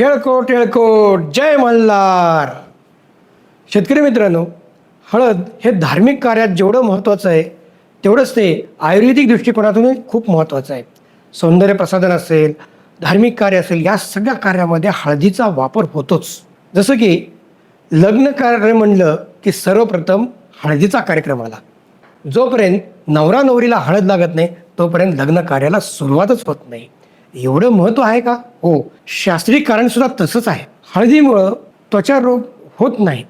येळकोट येळकोट जय मल्हार. शेतकरी मित्रांनो हळद हे धार्मिक कार्यात जेवढं महत्त्वाचं आहे तेवढंच ते आयुर्वेदिक दृष्टिकोनातूनही खूप महत्त्वाचं आहे. सौंदर्य प्रसाधन असेल धार्मिक कार्य असेल या सगळ्या कार्यामध्ये हळदीचा वापर होतोच. जसं की लग्न कार्य म्हणलं की सर्वप्रथम हळदीचा कार्यक्रम आला. जोपर्यंत नवरा नवरीला हळद लागत नाही तोपर्यंत लग्न कार्याला सुरुवातच होत नाही. एवढं महत्त्व आहे का? हो शास्त्रीय कारण सुद्धा तसंच आहे. हळदीमुळं त्वचा रोग होत नाही.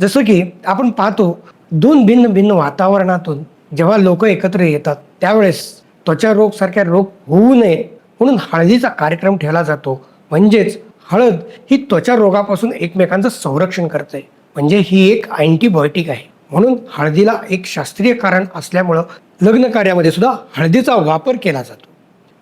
जसं की आपण पाहतो दोन भिन्न भिन्न वातावरणातून जेव्हा लोक एकत्र येतात त्यावेळेस त्वचा रोग सारख्या रोग होऊ नये म्हणून हळदीचा कार्यक्रम ठेवला जातो. म्हणजेच हळद ही त्वचा रोगापासून एकमेकांचं संरक्षण करते. म्हणजे ही एक अँटीबायोटिक आहे. म्हणून हळदीला एक शास्त्रीय कारण असल्यामुळं लग्न कार्यामध्ये सुद्धा हळदीचा वापर केला जातो.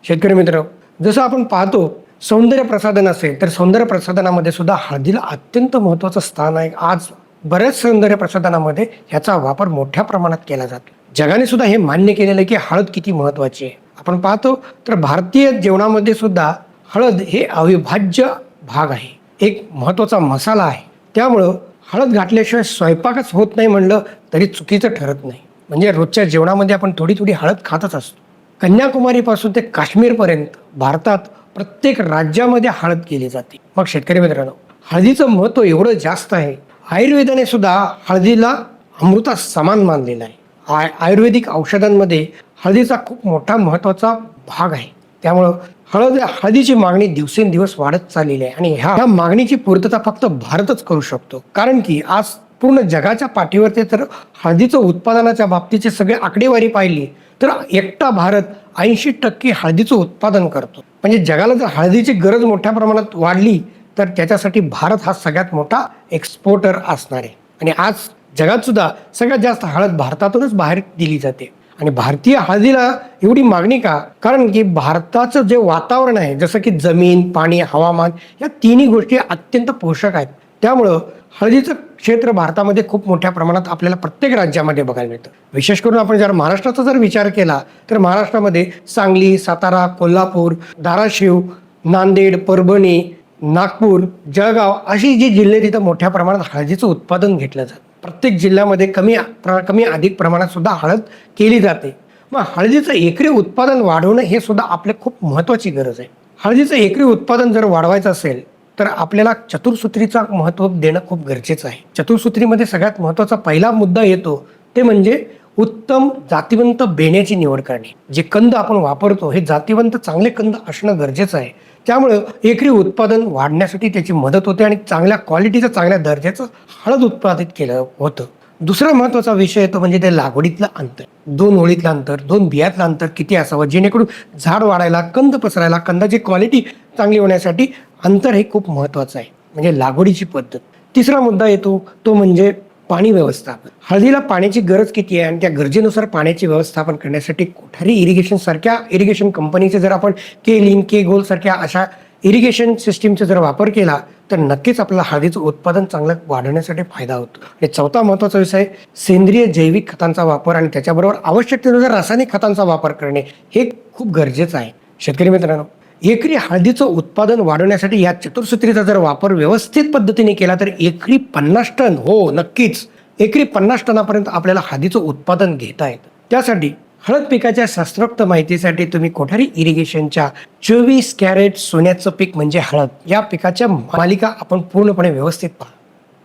शेतकरी मित्र जसं आपण पाहतो सौंदर्य प्रसाधन असेल तर सौंदर्य प्रसाधनामध्ये सुद्धा हळदीला अत्यंत महत्त्वाचं स्थान आहे. आज बऱ्याच सौंदर्य प्रसाधनामध्ये ह्याचा वापर मोठ्या प्रमाणात केला जातो. जगाने सुद्धा हे मान्य केलेलं आहे की हळद किती महत्त्वाची आहे. आपण पाहतो तर भारतीय जेवणामध्ये सुद्धा हळद हे अविभाज्य भाग आहे. एक महत्त्वाचा मसाला आहे. त्यामुळं हळद घातल्याशिवाय स्वयंपाकच होत नाही म्हणलं तरी चुकीचं ठरत नाही. म्हणजे रोजच्या जेवणामध्ये आपण थोडी थोडी हळद खातच असतो. कन्याकुमारीपासून ते काश्मीरपर्यंत भारतात प्रत्येक राज्यामध्ये हळद केली जाते. मग शेतकरी मित्रांनो हळदीचं महत्त्व एवढं जास्त आहे. आयुर्वेदाने सुद्धा हळदीला अमृता समान मानलेला आहे. आय आयुर्वेदिक औषधांमध्ये हळदीचा खूप मोठा महत्त्वाचा भाग आहे. त्यामुळं हळद हळदीची मागणी दिवसेंदिवस वाढत चाललेली आहे. आणि ह्या ह्या मागणीची पूर्तता फक्त भारतच करू शकतो. कारण की आज पूर्ण जगाच्या पाठीवरती तर हळदीचं उत्पादनाच्या बाबतीचे सगळे आकडेवारी पाहिली तर एकटा भारत ऐंशी टक्के हळदीचं उत्पादन करतो. म्हणजे जगाला जर हळदीची गरज मोठ्या प्रमाणात वाढली तर त्याच्यासाठी भारत हा सगळ्यात मोठा एक्सपोर्टर असणार आहे. आणि आज जगात सुद्धा सगळ्यात जास्त हळद भारतातूनच बाहेर दिली जाते. आणि भारतीय हळदीला एवढी मागणी का? कारण की भारताचं जे वातावरण आहे जसं की जमीन पाणी हवामान या तिन्ही गोष्टी अत्यंत पोषक आहेत. त्यामुळं हळदीचं क्षेत्र भारतामध्ये खूप मोठ्या प्रमाणात आपल्याला प्रत्येक राज्यामध्ये बघायला मिळतं. विशेष करून आपण जर महाराष्ट्राचा जर विचार केला तर महाराष्ट्रामध्ये सांगली सातारा कोल्हापूर धाराशिव नांदेड परभणी नागपूर जळगाव अशी जी जिल्हे तिथं मोठ्या प्रमाणात हळदीचं उत्पादन घेतलं जातं. प्रत्येक जिल्ह्यामध्ये कमी प्र कमी अधिक प्रमाणात सुद्धा हळद केली जाते. मग हळदीचं एकरी उत्पादन वाढवणं हे सुद्धा आपल्या खूप महत्त्वाची गरज आहे. हळदीचं एकरी उत्पादन जर वाढवायचं असेल तर आपल्याला चतुर्सूत्रीचा महत्त्व देणं खूप गरजेचं आहे. चतुर्सूत्रीमध्ये सगळ्यात महत्त्वाचा पहिला मुद्दा येतो ते म्हणजे उत्तम जातिवंत बेण्याची निवड करणे. जे कंद आपण वापरतो हे जातिवंत चांगले कंद असणं गरजेचं आहे. त्यामुळं एकरी उत्पादन वाढण्यासाठी त्याची मदत होते आणि चांगल्या क्वालिटीचं चांगल्या दर्जाचं हळद उत्पादित केलं होतं. दुसरा महत्त्वाचा विषय येतो म्हणजे ते लागवडीतलं अंतर. दोन ओळीतलं अंतर दोन बियातलं अंतर किती असावं? जेणेकरून झाड वाढायला कंद पसरायला कंदाची क्वालिटी चांगली होण्यासाठी अंतर हे खूप महत्त्वाचं आहे. म्हणजे लागवडीची पद्धत. तिसरा मुद्दा येतो तो म्हणजे पाणी व्यवस्थापन. हळदीला पाण्याची गरज किती आहे आणि त्या गरजेनुसार पाण्याची व्यवस्थापन करण्यासाठी कोठारी इरिगेशन सारख्या इरिगेशन कंपनीचे जर आपण के लिन के गोल सारख्या अशा इरिगेशन सिस्टीमचा जर वापर केला तर नक्कीच आपल्याला हळदीचं उत्पादन चांगलं वाढवण्यासाठी फायदा होतो. आणि चौथा महत्त्वाचा विषय सेंद्रिय जैविक खतांचा वापर आणि त्याच्याबरोबर आवश्यकतेनुसार रासायनिक खतांचा वापर करणे हे खूप गरजेचं आहे. शेतकरी मित्रांनो एकरी हळदीचं उत्पादन वाढवण्यासाठी या चतुर्सूत्रीचा जर वापर व्यवस्थित पद्धतीने केला तर एकरी पन्नास टन हो नक्कीच. एकरी पन्नास टनापर्यंत आपल्याला हळदीचं उत्पादन घेता येतं. त्यासाठी हळद पिकाच्या शास्त्रोक्त माहितीसाठी तुम्ही कोठारी इरिगेशनच्या चोवीस कॅरेट सोन्याचं पीक म्हणजे हळद या पिकाच्या मालिका आपण पूर्णपणे व्यवस्थित पहा.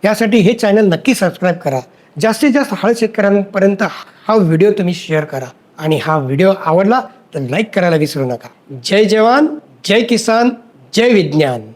यासाठी हे चॅनल नक्की सबस्क्राईब करा. जास्तीत जास्त हळद शेतकऱ्यांपर्यंत हा व्हिडिओ तुम्ही शेअर करा. आणि हा व्हिडिओ आवडला तर लाईक करायला विसरू नका. जय जवान जय किसान जय विज्ञान.